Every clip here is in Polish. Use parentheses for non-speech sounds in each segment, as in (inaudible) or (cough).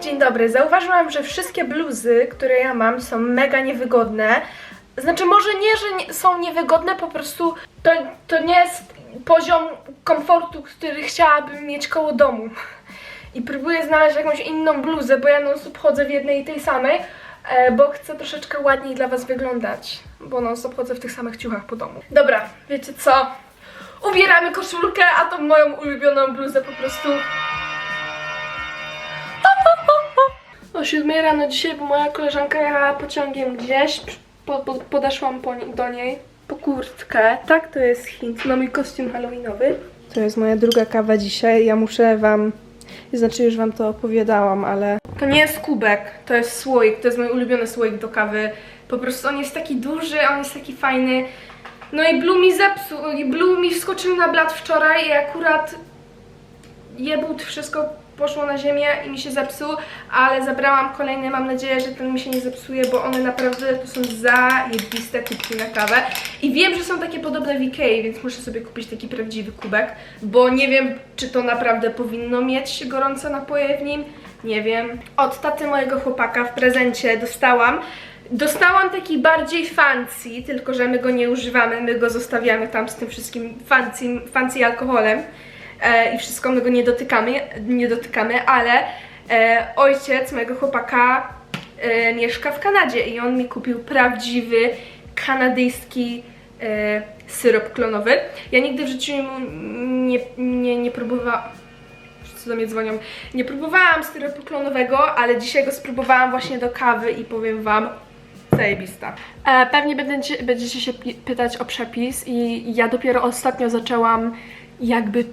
Dzień dobry. Zauważyłam, że wszystkie bluzy, które ja mam, są mega niewygodne. Znaczy, może nie, że nie, są niewygodne, po prostu to, to nie jest poziom komfortu, który chciałabym mieć koło domu. I próbuję znaleźć jakąś inną bluzę, bo ja non stop chodzę w jednej i tej samej, e, bo chcę troszeczkę ładniej dla Was wyglądać, bo non stop chodzę w tych samych ciuchach po domu. Dobra, wiecie co? Ubieramy koszulkę, a tą moją ulubioną bluzę po prostu O 7 rano dzisiaj, bo moja koleżanka jechała pociągiem gdzieś. Po, po, podeszłam po, do niej po kurtkę. Tak, to jest hint na mój kostium halloweenowy. To jest moja druga kawa dzisiaj. Ja muszę wam... Znaczy już wam to opowiadałam, ale... To nie jest kubek, to jest słoik. To jest mój ulubiony słoik do kawy. Po prostu on jest taki duży, on jest taki fajny. No i Blue mi zepsuł, i Blue mi wskoczył na blat wczoraj i akurat jebut, wszystko poszło na ziemię i mi się zepsuł, ale zabrałam kolejny, mam nadzieję, że ten mi się nie zepsuje, bo one naprawdę to są zajebiste kubki na kawę. I wiem, że są takie podobne w Ikei, więc muszę sobie kupić taki prawdziwy kubek, bo nie wiem, czy to naprawdę powinno mieć gorące napoje w nim. Nie wiem. Od taty mojego chłopaka w prezencie dostałam Dostałam taki bardziej fancy, tylko że my go nie używamy, my go zostawiamy tam z tym wszystkim fancy, fancy alkoholem e, i wszystko, my go nie dotykamy, nie dotykamy, ale e, ojciec mojego chłopaka e, mieszka w Kanadzie i on mi kupił prawdziwy kanadyjski e, syrop klonowy. Ja nigdy w życiu nie, nie, nie próbowałam do mnie dzwonią. Nie próbowałam syropu klonowego, ale dzisiaj go spróbowałam właśnie do kawy i powiem wam, zajebista. E, pewnie będziecie, będziecie się pytać o przepis i ja dopiero ostatnio zaczęłam jakby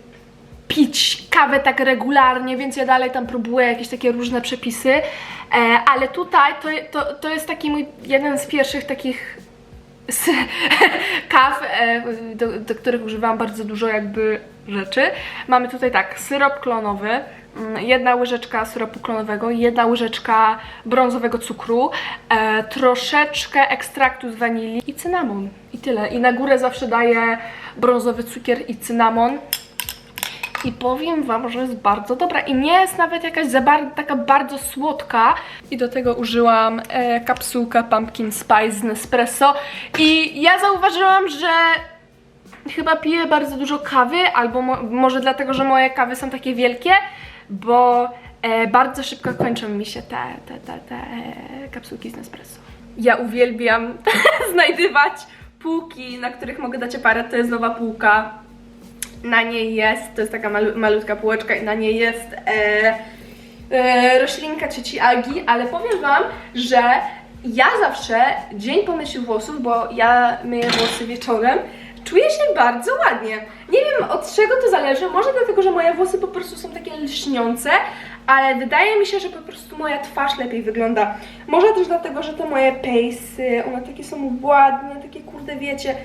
pić kawę tak regularnie, więc ja dalej tam próbuję jakieś takie różne przepisy, e, ale tutaj to, to, to jest taki mój jeden z pierwszych takich s- (laughs) kaw, e, do, do których używam bardzo dużo jakby rzeczy. Mamy tutaj tak, syrop klonowy, mm, jedna łyżeczka syropu klonowego, jedna łyżeczka brązowego cukru, e, troszeczkę ekstraktu z wanilii i cynamon. I tyle. I na górę zawsze daję brązowy cukier i cynamon. I powiem Wam, że jest bardzo dobra i nie jest nawet jakaś za taka bardzo słodka. I do tego użyłam e, kapsułkę Pumpkin Spice z Nespresso. I ja zauważyłam, że chyba piję bardzo dużo kawy, albo mo- może dlatego, że moje kawy są takie wielkie, bo e, bardzo szybko kończą mi się te, te, te, te e, kapsułki z Nespresso. Ja uwielbiam (laughs) znajdywać półki, na których mogę dać aparat. To jest nowa półka na niej jest, to jest taka malu, malutka półeczka i na niej jest e, e, roślinka cioci Agi, ale powiem Wam, że ja zawsze dzień po myciu włosów, bo ja myję włosy wieczorem, czuję się bardzo ładnie. Nie wiem od czego to zależy, może dlatego, że moje włosy po prostu są takie lśniące, ale wydaje mi się, że po prostu moja twarz lepiej wygląda. Może też dlatego, że te moje pejsy, one takie są ładne, takie kurde wiecie,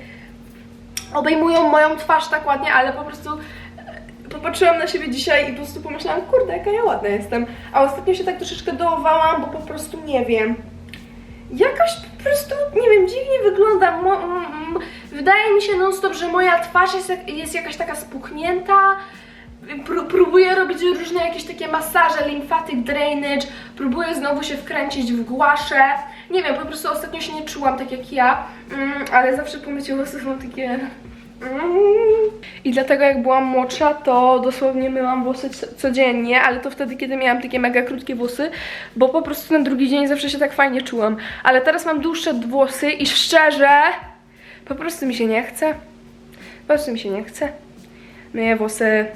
obejmują moją twarz tak ładnie, ale po prostu e, popatrzyłam na siebie dzisiaj i po prostu pomyślałam, kurde, jaka ja ładna jestem. A ostatnio się tak troszeczkę dołowałam, bo po prostu nie wiem. Jakoś po prostu, nie wiem, dziwnie m, wydaje mi się non stop, że moja twarz jest, jest jakaś taka spuchnięta. Pró- próbuję robić różne jakieś takie masaże, lymphatic drainage, próbuję znowu się wkręcić w głaszę. Nie wiem, po prostu ostatnio się nie czułam tak jak ja, mm, ale zawsze po myciu włosów mam takie... Mm. I dlatego jak byłam młodsza, to dosłownie myłam włosy co- codziennie, ale to wtedy, kiedy miałam takie mega krótkie włosy, bo po prostu na drugi dzień zawsze się tak fajnie czułam. Ale teraz mam dłuższe włosy i szczerze, po prostu mi się nie chce. Po prostu mi się nie chce. Myję włosy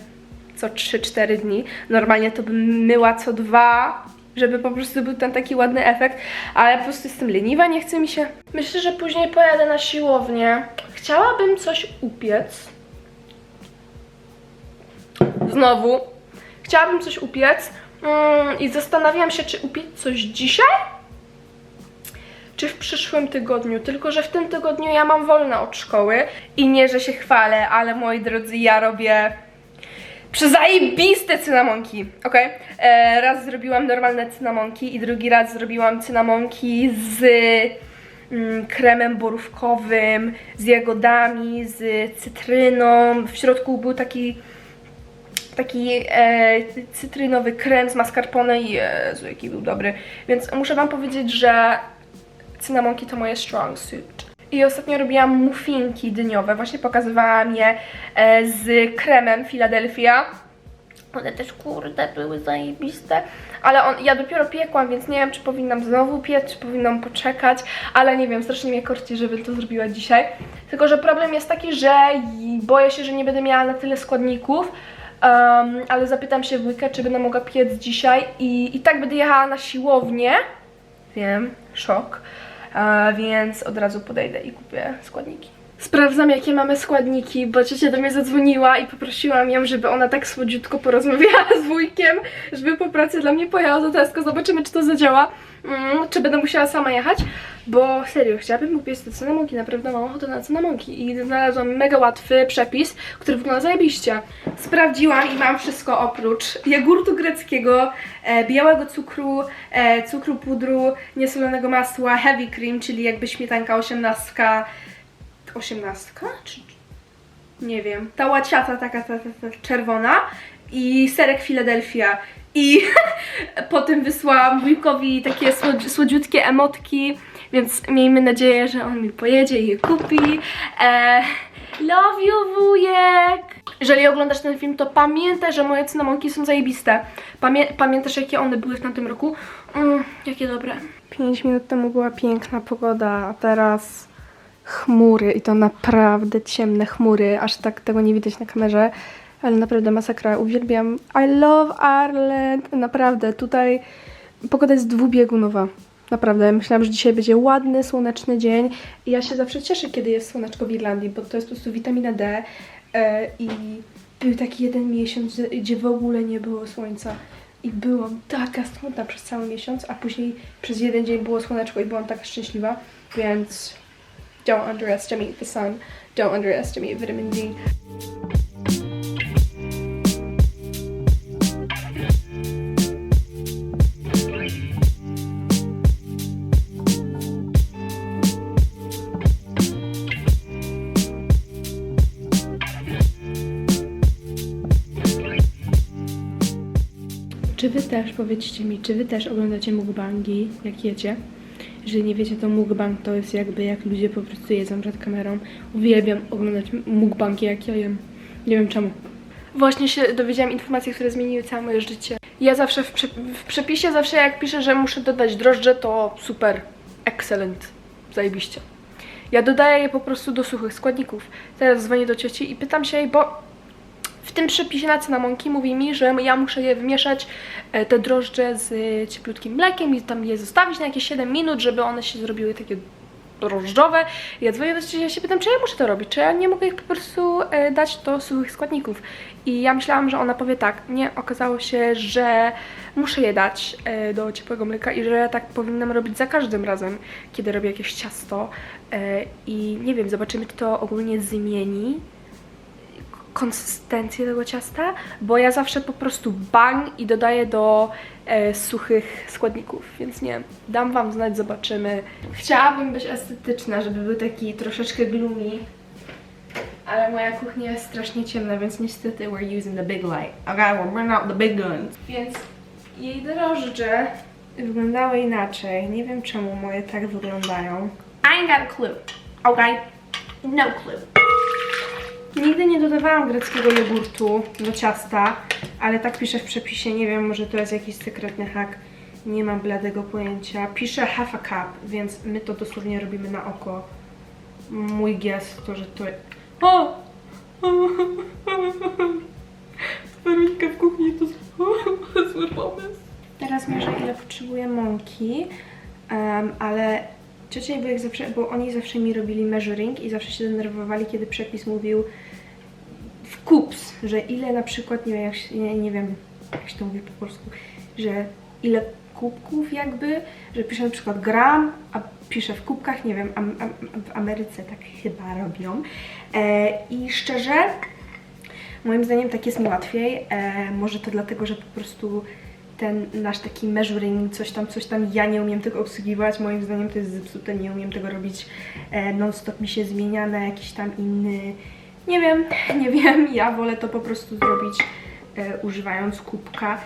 co 3-4 dni. Normalnie to bym myła co dwa, żeby po prostu był ten taki ładny efekt, ale po prostu jestem leniwa, nie chce mi się. Myślę, że później pojadę na siłownię. Chciałabym coś upiec. Znowu. Chciałabym coś upiec mm, i zastanawiam się, czy upiec coś dzisiaj, czy w przyszłym tygodniu. Tylko, że w tym tygodniu ja mam wolne od szkoły i nie, że się chwalę, ale moi drodzy, ja robię Przezajebiste cynamonki, ok? E, raz zrobiłam normalne cynamonki i drugi raz zrobiłam cynamonki z mm, kremem borówkowym, z jagodami, z cytryną. W środku był taki taki e, cytrynowy krem z mascarpone i Jezu, jaki był dobry. Więc muszę wam powiedzieć, że cynamonki to moje strong suit. I ostatnio robiłam muffinki dyniowe, właśnie pokazywałam je e, z kremem Philadelphia. One też kurde były zajebiste, ale on, ja dopiero piekłam, więc nie wiem czy powinnam znowu piec, czy powinnam poczekać, ale nie wiem, strasznie mnie korci, żeby to zrobiła dzisiaj. Tylko, że problem jest taki, że boję się, że nie będę miała na tyle składników, um, ale zapytam się wujka, czy będę mogła piec dzisiaj. I, i tak będę jechała na siłownię, wiem, szok, więc od razu podejdę i kupię składniki. Sprawdzam, jakie mamy składniki, bo ciocia do mnie zadzwoniła i poprosiłam ją, żeby ona tak słodziutko porozmawiała (laughs) z wujkiem, żeby po pracy dla mnie pojechała do Tesco. Zobaczymy, czy to zadziała, mm, czy będę musiała sama jechać, bo serio, chciałabym kupić te cynamonki, naprawdę mam ochotę na cynamonki i znalazłam mega łatwy przepis, który wygląda zajebiście. Sprawdziłam i mam wszystko oprócz jogurtu greckiego, e, białego cukru, e, cukru pudru, niesolonego masła, heavy cream, czyli jakby śmietanka osiemnastka, osiemnastka? Czy... Nie wiem. Ta łaciata taka ta, ta, ta czerwona i serek Philadelphia. I (laughs) potem wysłałam wujkowi takie słodzi- słodziutkie emotki, więc miejmy nadzieję, że on mi pojedzie i je kupi. E, love you, wujek! Jeżeli oglądasz ten film, to pamiętaj, że moje cynamonki są zajebiste. Pamię pamiętasz, jakie one były w tamtym roku? Mm, jakie dobre. 5 minut temu była piękna pogoda, a teraz chmury i to naprawdę ciemne chmury, aż tak tego nie widać na kamerze, ale naprawdę masakra, uwielbiam. I love Ireland, naprawdę, tutaj pogoda jest dwubiegunowa. Naprawdę, myślałam, że dzisiaj będzie ładny, słoneczny dzień i ja się zawsze cieszę, kiedy jest słoneczko w Irlandii, bo to jest po prostu witamina D e, i był taki jeden miesiąc, gdzie w ogóle nie było słońca i byłam taka smutna przez cały miesiąc, a później przez jeden dzień było słoneczko i byłam taka szczęśliwa, więc Don't underestimate the sun. Don't underestimate vitamin D. Czy wy też, powiedzcie mi, czy wy też oglądacie mukbangi, jak jecie? Jeżeli nie wiecie, to mukbang to jest jakby jak ludzie po prostu jedzą przed kamerą. Uwielbiam oglądać mukbangi, jak ja jem. Nie wiem czemu. Właśnie się dowiedziałam informacji, które zmieniły całe moje życie. Ja zawsze w, prze w przepisie, zawsze jak piszę, że muszę dodać drożdże, to super, excellent, zajebiście. Ja dodaję je po prostu do suchych składników. Teraz dzwonię do cioci i pytam się jej, bo tym przepisie na cynamonki mówi mi, że ja muszę je wymieszać, e, te drożdże z e, cieplutkim mlekiem i tam je zostawić na jakieś 7 minut, żeby one się zrobiły takie drożdżowe. Ja dzwonię do ja się pytam, czy ja muszę to robić, czy ja nie mogę ich po prostu e, dać do suchych składników. I ja myślałam, że ona powie tak. Nie, okazało się, że muszę je dać do ciepłego mleka i że tak powinnam robić za każdym razem, kiedy robię jakieś ciasto. I nie wiem, zobaczymy, czy to ogólnie zmieni konsystencję tego ciasta, bo ja zawsze po prostu bang i dodaję do e, suchych składników, więc nie, dam wam znać, zobaczymy. Chciałabym być estetyczna, żeby był taki troszeczkę gloomy, ale moja kuchnia jest strasznie ciemna, więc niestety we're using the big light. Okay, we'll bring out the big guns. Więc jej drożdże wyglądały inaczej. Nie wiem czemu moje tak wyglądają. I ain't got a clue. Okay? No clue. Nigdy nie dodawałam greckiego jogurtu do ciasta, ale tak piszę w przepisie, nie wiem, może to jest jakiś sekretny hak, nie mam bladego pojęcia. Piszę half a cup, więc my to dosłownie robimy na oko. Mój gest to, że to... O! Weronika w kuchni to zły pomysł. Teraz mierzę ile potrzebuję mąki, em, ale ciocia i zawsze, bo oni zawsze mi robili measuring i zawsze się denerwowali, kiedy przepis mówił w kups, że ile na przykład, nie wiem, jak się, nie, nie wiem, jak się to mówi po polsku, że ile kubków jakby, że pisze na przykład gram, a pisze w kubkach, nie wiem, am, am, w Ameryce tak chyba robią. E, I szczerze, moim zdaniem tak jest mi łatwiej. E, może to dlatego, że po prostu ten nasz taki measuring, coś tam, coś tam, ja nie umiem tego obsługiwać, moim zdaniem to jest zepsute, nie umiem tego robić e, non-stop mi się zmienia na jakiś tam inny, nie wiem, (laughs) nie wiem, ja wolę to po prostu zrobić e, używając kubka.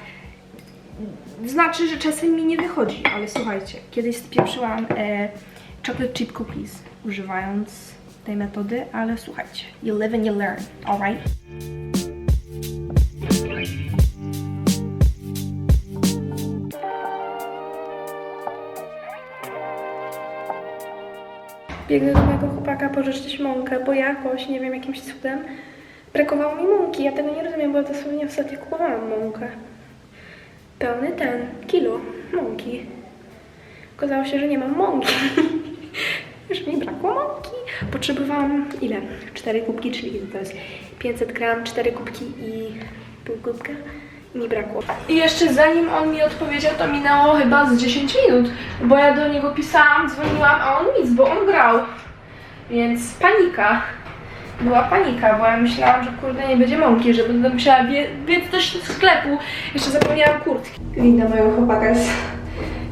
Znaczy, że czasem mi nie wychodzi, ale słuchajcie, kiedyś spieprzyłam e, chocolate chip cookies używając tej metody, ale słuchajcie, you live and you learn, alright? Biegnę do mojego chłopaka pożyczyć mąkę, bo jakoś, nie wiem, jakimś cudem brakowało mi mąki. Ja tego nie rozumiem, bo dosłownie ostatnio kupowałam mąkę. Pełny ten, kilo mąki. Okazało się, że nie mam mąki. (laughs) Już mi brakło mąki. Potrzebowałam ile? Cztery kubki, czyli to jest 500 gram, cztery kubki i pół kubka. Mi brakło. I jeszcze zanim on mi odpowiedział, to minęło chyba z 10 minut, bo ja do niego pisałam, dzwoniłam, a on nic, bo on grał. Więc panika. Była panika, bo ja myślałam, że kurde nie będzie mąki, że będę musiała bie biec do sklepu. Jeszcze zapomniałam kurtki. Winda mojego chłopaka jest,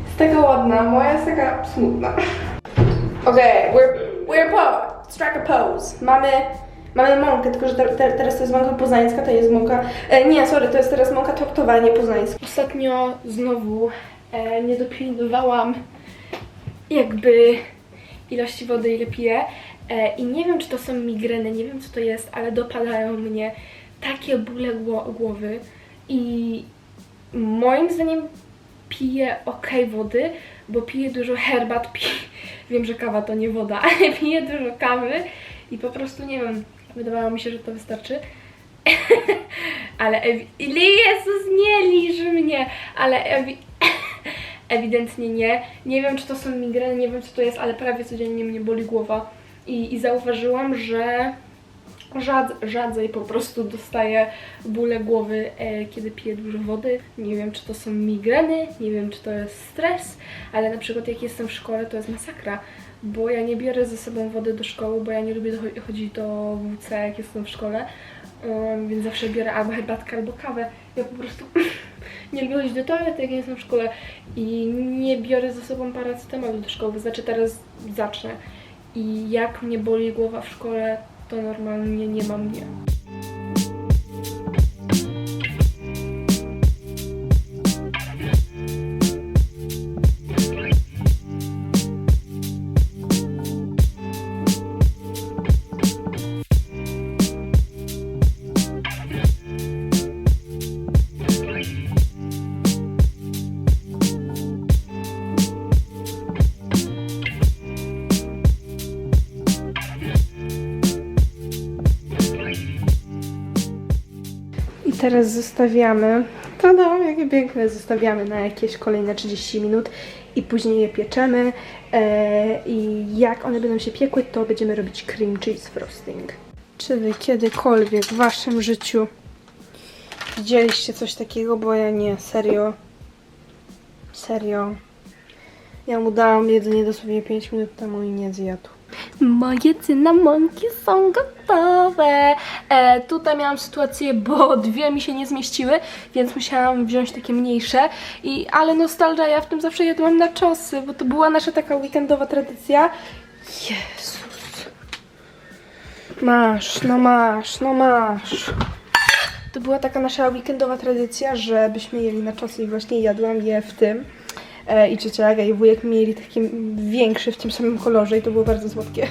jest taka ładna, moja jest taka smutna. Okej, we're, we're po, strike a pose. Mamy, mamy mąkę, tylko że te, te, teraz to jest mąka poznańska, to jest mąka... E, nie, sorry, to jest teraz mąka tortowa, nie poznańska. Ostatnio znowu e, nie dopilnowałam jakby ilości wody, ile piję. E, I nie wiem, czy to są migreny, nie wiem, co to jest, ale dopadają mnie takie bóle gło- głowy i moim zdaniem piję ok wody, bo piję dużo herbat, pi... wiem, że kawa to nie woda, (laughs) ale piję dużo kawy i po prostu nie wiem, wydawało mi się, że to wystarczy. (laughs) ale ewi- Jezus, nie liży mnie, ale ewi- (laughs) ewidentnie nie. Nie wiem, czy to są migreny, nie wiem, co to jest, ale prawie codziennie mnie boli głowa i, i zauważyłam, że Rzad, rzadziej po prostu dostaję bóle głowy, e, kiedy piję dużo wody. Nie wiem, czy to są migreny, nie wiem, czy to jest stres, ale na przykład jak jestem w szkole, to jest masakra, bo ja nie biorę ze sobą wody do szkoły, bo ja nie lubię chodzić do WC, jak jestem w szkole, Em, więc zawsze biorę albo herbatkę, albo kawę. Ja po prostu (laughs) nie lubię chodzić do toalety, jak jestem w szkole i nie biorę ze sobą paracetamolu do szkoły, znaczy teraz zacznę. I jak mnie boli głowa w szkole, to normalnie nie mam mnie. Teraz zostawiamy. To no, jakie piękne. Zostawiamy na jakieś kolejne 30 minut i później je pieczemy. E, I jak one będą się piekły, to będziemy robić cream cheese frosting. Czy wy kiedykolwiek w waszym życiu widzieliście coś takiego? Bo ja nie, serio. Serio. Ja mu dałam jedzenie dosłownie 5 minut temu i nie zjadł. Moje cynamonki są gotowe. E, tutaj miałam sytuację, bo (laughs) dwie mi się nie zmieściły, więc musiałam wziąć takie mniejsze. I, ale nostalgia, ja w tym zawsze jadłam na czosy, bo to była nasza taka weekendowa tradycja. Jezus. Masz, no masz, no masz. To była taka nasza weekendowa tradycja, żebyśmy jeli na czosy i właśnie jadłam je w tym. E, I ciocia i wujek mieli taki większy w tym samym kolorze i to było bardzo słodkie.